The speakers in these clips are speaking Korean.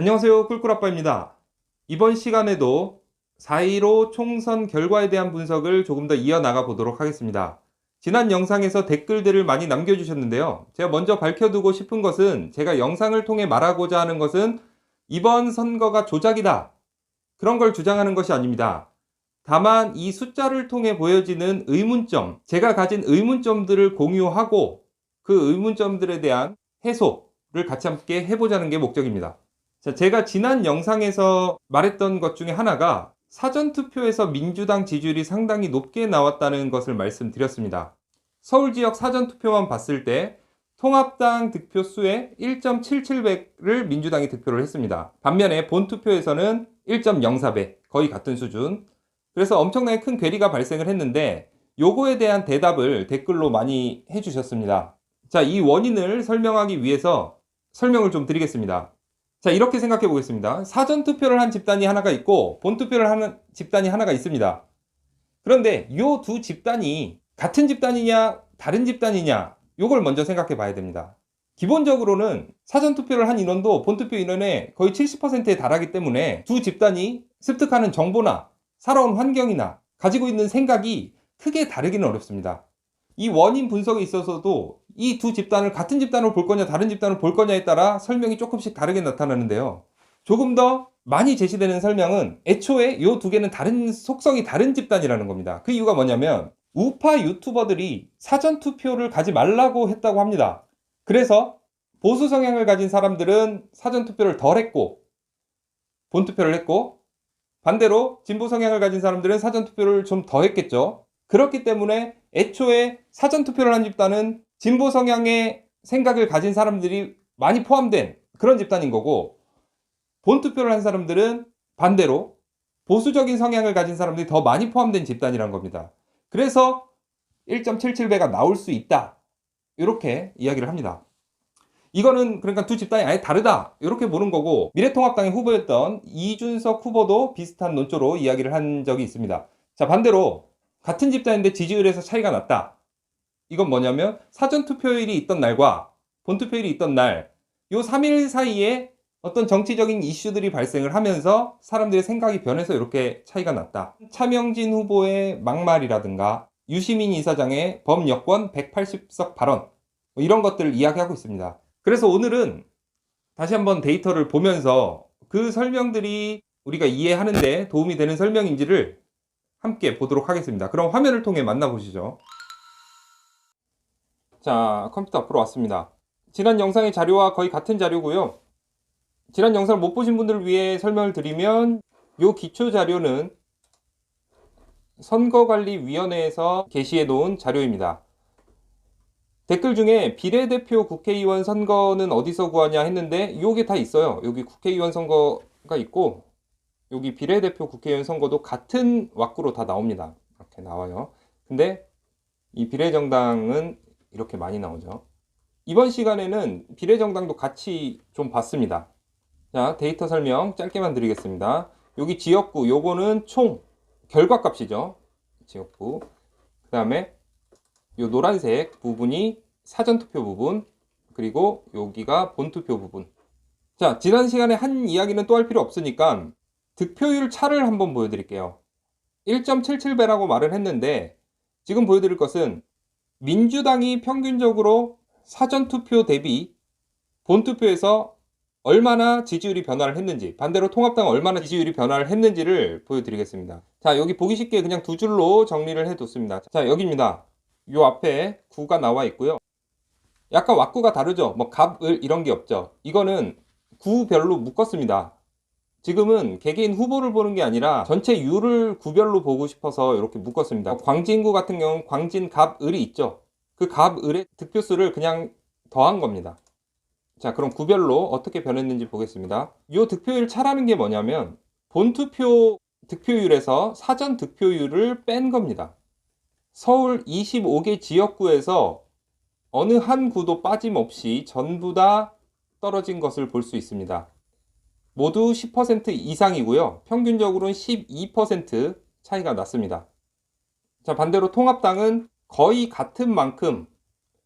안녕하세요. 꿀꿀아빠입니다. 이번 시간에도 4.15 총선 결과에 대한 분석을 조금 더 이어나가 보도록 하겠습니다. 지난 영상에서 댓글들을 많이 남겨주셨는데요. 제가 먼저 밝혀두고 싶은 것은 제가 영상을 통해 말하고자 하는 것은 이번 선거가 조작이다. 그런 걸 주장하는 것이 아닙니다. 다만 이 숫자를 통해 보여지는 의문점, 제가 가진 의문점들을 공유하고 그 의문점들에 대한 해소를 같이 함께 해보자는 게 목적입니다. 자, 제가 지난 영상에서 말했던 것 중에 하나가 사전투표에서 민주당 지지율이 상당히 높게 나왔다는 것을 말씀드렸습니다. 서울 지역 사전투표만 봤을 때 통합당 득표수의 1.77배를 민주당이 득표를 했습니다. 반면에 본 투표에서는 1.04배, 거의 같은 수준. 그래서 엄청나게 큰 괴리가 발생을 했는데 요거에 대한 대답을 댓글로 많이 해주셨습니다. 자, 이 원인을 설명하기 위해서 설명을 좀 드리겠습니다. 자, 이렇게 생각해 보겠습니다. 사전 투표를 한 집단이 하나가 있고 본 투표를 하는 집단이 하나가 있습니다. 그런데 이 두 집단이 같은 집단이냐 다른 집단이냐 요걸 먼저 생각해 봐야 됩니다. 기본적으로는 사전 투표를 한 인원도 본 투표 인원의 거의 70%에 달하기 때문에 두 집단이 습득하는 정보나 살아온 환경이나 가지고 있는 생각이 크게 다르기는 어렵습니다. 이 원인 분석에 있어서도 이 두 집단을 같은 집단으로 볼 거냐 다른 집단으로 볼 거냐에 따라 설명이 조금씩 다르게 나타나는데요. 조금 더 많이 제시되는 설명은 애초에 이 두 개는 다른 속성이 다른 집단이라는 겁니다. 그 이유가 뭐냐면 우파 유튜버들이 사전 투표를 가지 말라고 했다고 합니다. 그래서 보수 성향을 가진 사람들은 사전 투표를 덜 했고 본 투표를 했고 반대로 진보 성향을 가진 사람들은 사전 투표를 좀 더 했겠죠. 그렇기 때문에 애초에 사전 투표를 한 집단은 진보 성향의 생각을 가진 사람들이 많이 포함된 그런 집단인 거고 본 투표를 한 사람들은 반대로 보수적인 성향을 가진 사람들이 더 많이 포함된 집단이란 겁니다. 그래서 1.77배가 나올 수 있다. 이렇게 이야기를 합니다. 이거는 그러니까 두 집단이 아예 다르다. 이렇게 보는 거고 미래통합당의 후보였던 이준석 후보도 비슷한 논조로 이야기를 한 적이 있습니다. 자, 반대로 같은 집단인데 지지율에서 차이가 났다. 이건 뭐냐면 사전 투표일이 있던 날과 본 투표일이 있던 날, 요 3일 사이에 어떤 정치적인 이슈들이 발생을 하면서 사람들의 생각이 변해서 이렇게 차이가 났다. 차명진 후보의 막말이라든가 유시민 이사장의 범여권 180석 발언 뭐 이런 것들을 이야기하고 있습니다. 그래서 오늘은 다시 한번 데이터를 보면서 그 설명들이 우리가 이해하는데 도움이 되는 설명인지를 함께 보도록 하겠습니다. 그럼 화면을 통해 만나보시죠. 자, 컴퓨터 앞으로 왔습니다. 지난 영상의 자료와 거의 같은 자료고요. 지난 영상을 못 보신 분들을 위해 설명을 드리면 이 기초 자료는 선거관리위원회에서 게시해 놓은 자료입니다. 댓글 중에 비례대표 국회의원 선거는 어디서 구하냐 했는데 이게 다 있어요. 여기 국회의원 선거가 있고 여기 비례대표 국회의원 선거도 같은 왁구로 다 나옵니다. 이렇게 나와요. 근데 이 비례정당은 이렇게 많이 나오죠. 이번 시간에는 비례정당도 같이 좀 봤습니다. 자, 데이터 설명 짧게만 드리겠습니다. 여기 지역구, 요거는 총 결과값이죠. 지역구. 그 다음에 요 노란색 부분이 사전투표 부분, 그리고 여기가 본투표 부분. 자, 지난 시간에 한 이야기는 또 할 필요 없으니까 득표율 차를 한번 보여드릴게요. 1.77배라고 말을 했는데 지금 보여드릴 것은 민주당이 평균적으로 사전투표 대비 본투표에서 얼마나 지지율이 변화를 했는지 반대로 통합당은 얼마나 지지율이 변화를 했는지를 보여드리겠습니다. 자 여기 보기 쉽게 그냥 두 줄로 정리를 해뒀습니다. 자 여기입니다. 요 앞에 구가 나와 있고요. 약간 왁구가 다르죠. 뭐 갑을 이런 게 없죠. 이거는 구별로 묶었습니다. 지금은 개개인 후보를 보는 게 아니라 전체 유를 구별로 보고 싶어서 이렇게 묶었습니다. 광진구 같은 경우는 광진 갑 을이 있죠. 그 갑 을의 득표수를 그냥 더한 겁니다. 자, 그럼 구별로 어떻게 변했는지 보겠습니다. 이 득표율 차라는 게 뭐냐면 본투표 득표율에서 사전 득표율을 뺀 겁니다. 서울 25개 지역구에서 어느 한 구도 빠짐없이 전부 다 떨어진 것을 볼 수 있습니다. 모두 10% 이상이고요. 평균적으로는 12% 차이가 났습니다. 자, 반대로 통합당은 거의 같은 만큼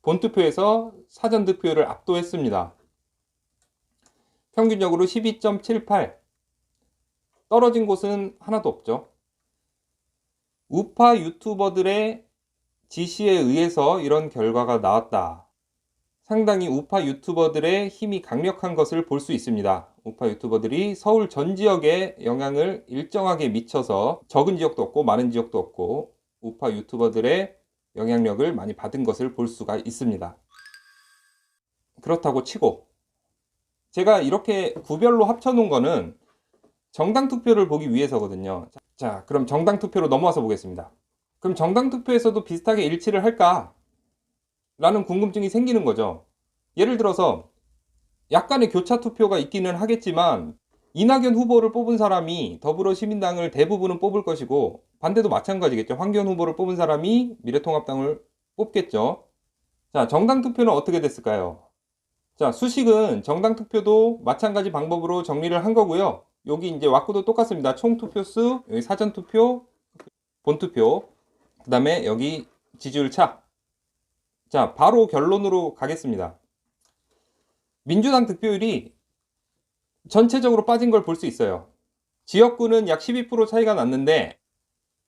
본투표에서 사전투표를 압도했습니다. 평균적으로 12.78. 떨어진 곳은 하나도 없죠. 우파 유튜버들의 지시에 의해서 이런 결과가 나왔다. 상당히 우파 유튜버들의 힘이 강력한 것을 볼 수 있습니다. 우파 유튜버들이 서울 전 지역에 영향을 일정하게 미쳐서 적은 지역도 없고 많은 지역도 없고 우파 유튜버들의 영향력을 많이 받은 것을 볼 수가 있습니다. 그렇다고 치고 제가 이렇게 구별로 합쳐놓은 거는 정당 투표를 보기 위해서거든요. 자, 그럼 정당 투표로 넘어와서 보겠습니다. 그럼 정당 투표에서도 비슷하게 일치를 할까? 라는 궁금증이 생기는 거죠. 예를 들어서 약간의 교차 투표가 있기는 하겠지만 이낙연 후보를 뽑은 사람이 더불어 시민당을 대부분은 뽑을 것이고 반대도 마찬가지겠죠. 황교안 후보를 뽑은 사람이 미래통합당을 뽑겠죠. 자, 정당 투표는 어떻게 됐을까요? 자, 수식은 정당 투표도 마찬가지 방법으로 정리를 한 거고요. 여기 이제 왁구도 똑같습니다. 총 투표수, 여기 사전 투표, 본 투표, 그 다음에 여기 지지율 차. 자, 바로 결론으로 가겠습니다. 민주당 득표율이 전체적으로 빠진 걸 볼 수 있어요. 지역구는 약 12% 차이가 났는데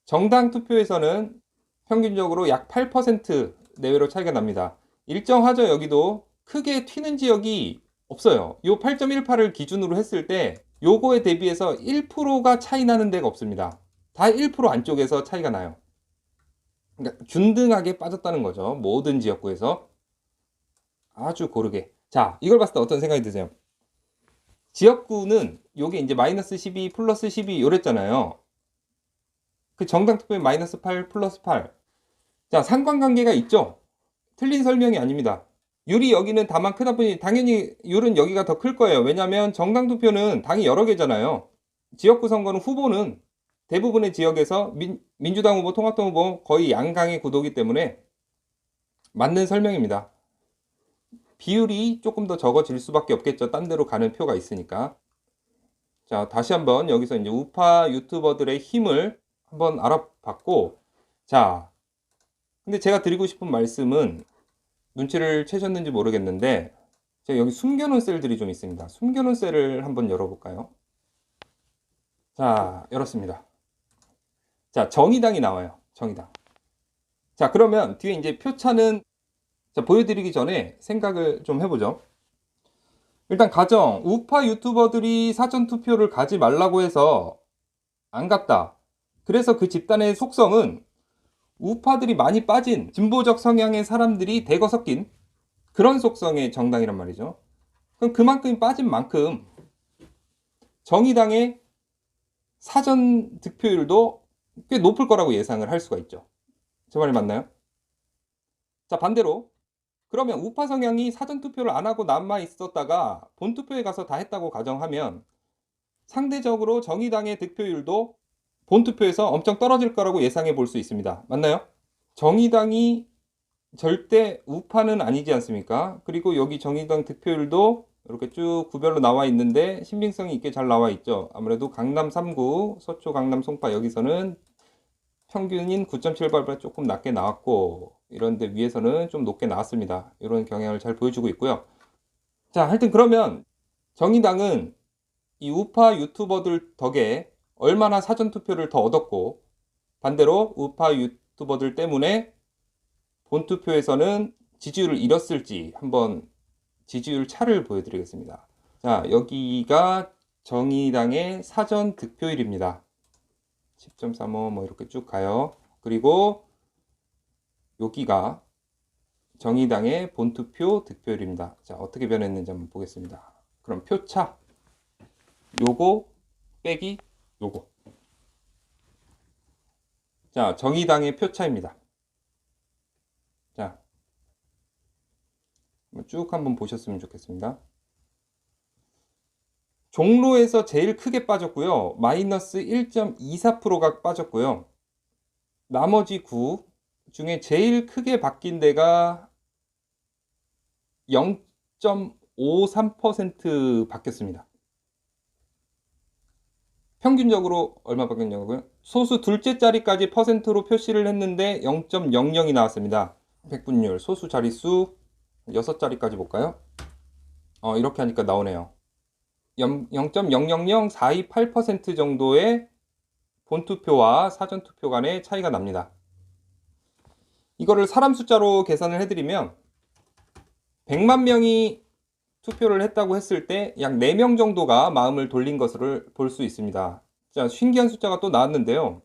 정당 투표에서는 평균적으로 약 8% 내외로 차이가 납니다. 일정하죠, 여기도. 크게 튀는 지역이 없어요. 요 8.18을 기준으로 했을 때 요거에 대비해서 1%가 차이 나는 데가 없습니다. 다 1% 안쪽에서 차이가 나요. 그러니까 균등하게 빠졌다는 거죠. 모든 지역구에서 아주 고르게. 자, 이걸 봤을 때 어떤 생각이 드세요? 지역구는 요게 이제 마이너스 12 플러스 12 요랬잖아요. 그 정당 투표에 마이너스 8 플러스 8. 자, 상관관계가 있죠? 틀린 설명이 아닙니다. 율이 여기는 다만 크다 보니 당연히 율은 여기가 더 클 거예요. 왜냐하면 정당 투표는 당이 여러 개잖아요. 지역구 선거는 후보는 대부분의 지역에서 민, 민주당 후보, 통합당 후보 거의 양강의 구도기 때문에 맞는 설명입니다. 비율이 조금 더 적어질 수밖에 없겠죠. 딴 데로 가는 표가 있으니까. 자, 다시 한번 여기서 이제 우파 유튜버들의 힘을 한번 알아봤고, 자, 근데 제가 드리고 싶은 말씀은 눈치를 채셨는지 모르겠는데, 제가 여기 숨겨놓은 셀들이 좀 있습니다. 숨겨놓은 셀을 한번 열어볼까요? 자, 열었습니다. 자, 정의당이 나와요. 정의당. 자, 그러면 뒤에 이제 표차는 자, 보여드리기 전에 생각을 좀 해보죠. 일단 가정, 우파 유튜버들이 사전투표를 가지 말라고 해서 안 갔다. 그래서 그 집단의 속성은 우파들이 많이 빠진 진보적 성향의 사람들이 대거 섞인 그런 속성의 정당이란 말이죠. 그럼 그만큼 빠진 만큼 정의당의 사전 득표율도 꽤 높을 거라고 예상을 할 수가 있죠. 제 말이 맞나요? 자, 반대로 그러면 우파 성향이 사전 투표를 안 하고 남아 있었다가 본 투표에 가서 다 했다고 가정하면 상대적으로 정의당의 득표율도 본 투표에서 엄청 떨어질 거라고 예상해 볼 수 있습니다. 맞나요? 정의당이 절대 우파는 아니지 않습니까? 그리고 여기 정의당 득표율도 이렇게 쭉 구별로 나와 있는데 신빙성이 있게 잘 나와 있죠. 아무래도 강남 3구, 서초, 강남, 송파 여기서는 평균인 9.78보다 조금 낮게 나왔고 이런데 위에서는 좀 높게 나왔습니다. 이런 경향을 잘 보여주고 있고요. 자, 하여튼 그러면 정의당은 이 우파 유튜버들 덕에 얼마나 사전 투표를 더 얻었고 반대로 우파 유튜버들 때문에 본 투표에서는 지지율을 잃었을지 한번 지지율 차를 보여드리겠습니다. 자, 여기가 정의당의 사전 득표율입니다. 10.35 뭐 이렇게 쭉 가요. 그리고 여기가 정의당의 본투표 득표율입니다. 자, 어떻게 변했는지 한번 보겠습니다. 그럼 표차 요거 빼기 요거 자, 정의당의 표차입니다. 자, 쭉 한번 보셨으면 좋겠습니다. 종로에서 제일 크게 빠졌고요. 마이너스 1.24%가 빠졌고요. 나머지 구 중에 제일 크게 바뀐 데가 0.53% 바뀌었습니다. 평균적으로 얼마 바뀌었냐고요? 소수 둘째 자리까지 퍼센트로 표시를 했는데 0.00이 나왔습니다. 백분율, 소수 자릿수 6자리까지 볼까요? 어, 이렇게 하니까 나오네요. 0.000428% 정도의 본투표와 사전투표 간의 차이가 납니다. 이거를 사람 숫자로 계산을 해드리면 100만 명이 투표를 했다고 했을 때 약 4명 정도가 마음을 돌린 것을 볼 수 있습니다. 자, 신기한 숫자가 또 나왔는데요.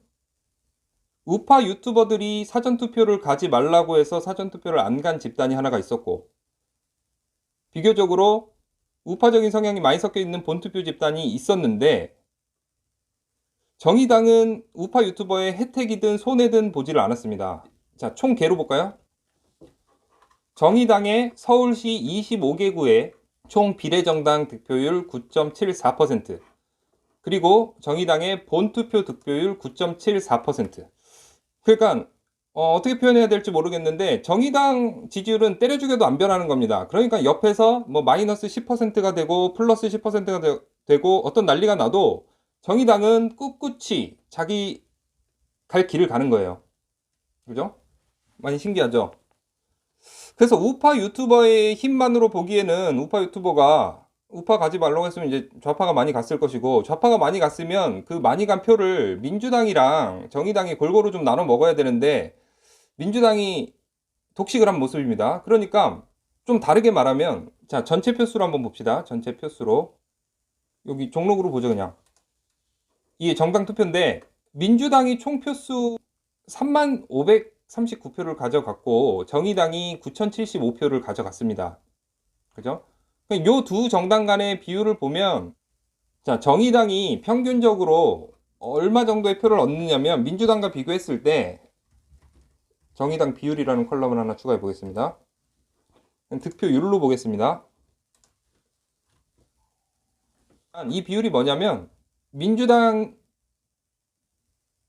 우파 유튜버들이 사전투표를 가지 말라고 해서 사전투표를 안 간 집단이 하나가 있었고, 비교적으로 우파적인 성향이 많이 섞여 있는 본투표 집단이 있었는데, 정의당은 우파 유튜버의 혜택이든 손해든 보지를 않았습니다. 자, 총 개로 볼까요? 정의당의 서울시 25개구의 총 비례정당 득표율 9.74%, 그리고 정의당의 본투표 득표율 9.74%. 그러니까 어, 떻게 표현해야 될지 모르겠는데 정의당 지지율은 때려 죽여도 안 변하는 겁니다. 그러니까 옆에서 뭐 마이너스 10%가 되고 플러스 10%가 되, 되고 어떤 난리가 나도 정의당은 꿋꿋이 자기 갈 길을 가는 거예요. 그죠? 많이 신기하죠? 그래서 우파 유튜버의 힘만으로 보기에는 우파 유튜버가 우파 가지 말라고 했으면 이제 좌파가 많이 갔을 것이고 좌파가 많이 갔으면 그 많이 간 표를 민주당이랑 정의당이 골고루 좀 나눠 먹어야 되는데 민주당이 독식을 한 모습입니다. 그러니까 좀 다르게 말하면 자 전체 표수로 한번 봅시다. 전체 표수로 여기 종록으로 보죠 그냥 이게 정당 투표인데 민주당이 총 표수 3만 539표를 가져갔고 정의당이 9,075표를 가져갔습니다. 그죠? 요 두 정당 간의 비율을 보면 자, 정의당이 평균적으로 얼마 정도의 표를 얻느냐면 민주당과 비교했을 때 정의당 비율이라는 컬럼을 하나 추가해 보겠습니다. 득표율로 보겠습니다. 이 비율이 뭐냐면 민주당을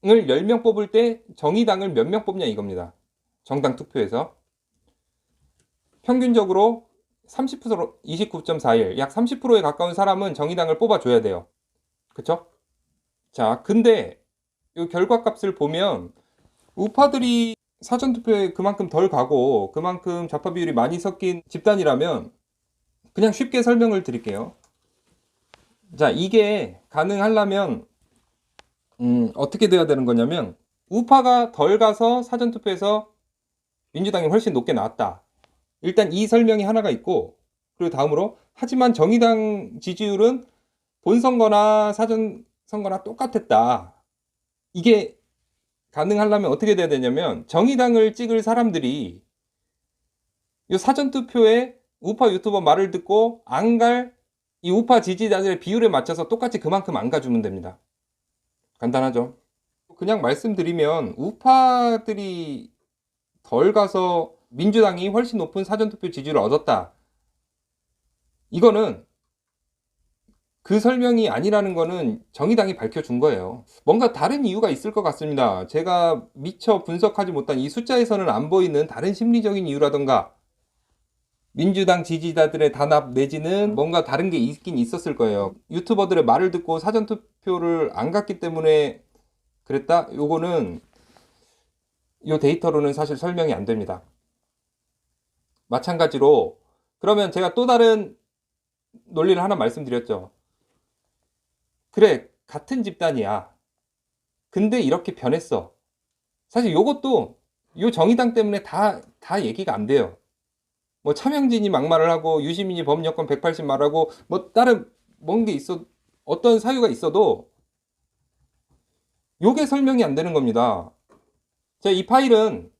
10명 뽑을 때 정의당을 몇 명 뽑냐 이겁니다. 정당 투표에서. 평균적으로 30% 29.41, 약 30%에 가까운 사람은 정의당을 뽑아줘야 돼요. 그쵸? 자, 근데 이 결과값을 보면 우파들이 사전투표에 그만큼 덜 가고 그만큼 좌파 비율이 많이 섞인 집단이라면 그냥 쉽게 설명을 드릴게요. 자, 이게 가능하려면 음, 어떻게 돼야 되는 거냐면 우파가 덜 가서 사전투표에서 민주당이 훨씬 높게 나왔다. 일단 이 설명이 하나가 있고 그리고 다음으로 하지만 정의당 지지율은 본선거나 사전 선거나 똑같았다. 이게 가능하려면 어떻게 돼야 되냐면 정의당을 찍을 사람들이 이 사전 투표에 우파 유튜버 말을 듣고 안 갈 이 우파 지지자들의 비율에 맞춰서 똑같이 그만큼 안 가주면 됩니다. 간단하죠? 그냥 말씀드리면 우파들이 덜 가서 민주당이 훨씬 높은 사전투표 지지를 얻었다. 이거는 그 설명이 아니라는 거는 정의당이 밝혀준 거예요. 뭔가 다른 이유가 있을 것 같습니다. 제가 미처 분석하지 못한 이 숫자에서는 안 보이는 다른 심리적인 이유라던가 민주당 지지자들의 단합 내지는 뭔가 다른 게 있긴 있었을 거예요. 유튜버들의 말을 듣고 사전투표를 안 갔기 때문에 그랬다? 요거는 요 데이터로는 사실 설명이 안 됩니다. 마찬가지로 그러면 제가 또 다른 논리를 하나 말씀드렸죠. 그래, 같은 집단이야. 근데 이렇게 변했어. 사실 요것도 요 정의당 때문에 다, 다 얘기가 안 돼요. 뭐 차명진이 막말을 하고 유시민이 법여권 180 말하고 뭐 다른 뭔 게 있어 어떤 사유가 있어도 요게 설명이 안 되는 겁니다. 자, 이 파일은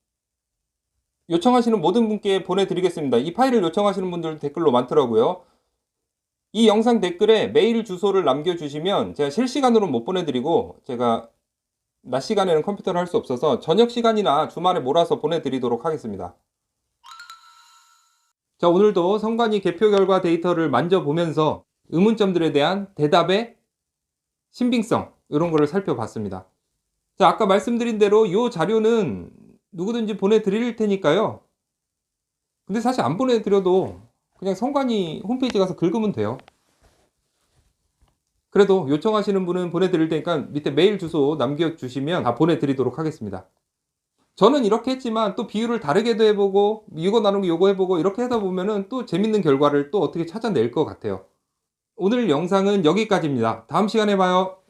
요청하시는 모든 분께 보내드리겠습니다. 이 파일을 요청하시는 분들 댓글로 많더라고요. 이 영상 댓글에 메일 주소를 남겨주시면 제가 실시간으로 못 보내드리고 제가 낮 시간에는 컴퓨터를 할 수 없어서 저녁 시간이나 주말에 몰아서 보내드리도록 하겠습니다. 자, 오늘도 선관위 개표 결과 데이터를 만져보면서 의문점들에 대한 대답의 신빙성 이런 거를 살펴봤습니다. 자, 아까 말씀드린 대로 이 자료는 누구든지 보내드릴 테니까요. 근데 사실 안 보내드려도 그냥 선관위 홈페이지 가서 긁으면 돼요. 그래도 요청하시는 분은 보내드릴 테니까 밑에 메일 주소 남겨주시면 다 보내드리도록 하겠습니다. 저는 이렇게 했지만 또 비율을 다르게도 해보고 이거 나누기 요거 해보고 이렇게 하다 보면은 또 재밌는 결과를 또 어떻게 찾아낼 것 같아요. 오늘 영상은 여기까지입니다. 다음 시간에 봐요.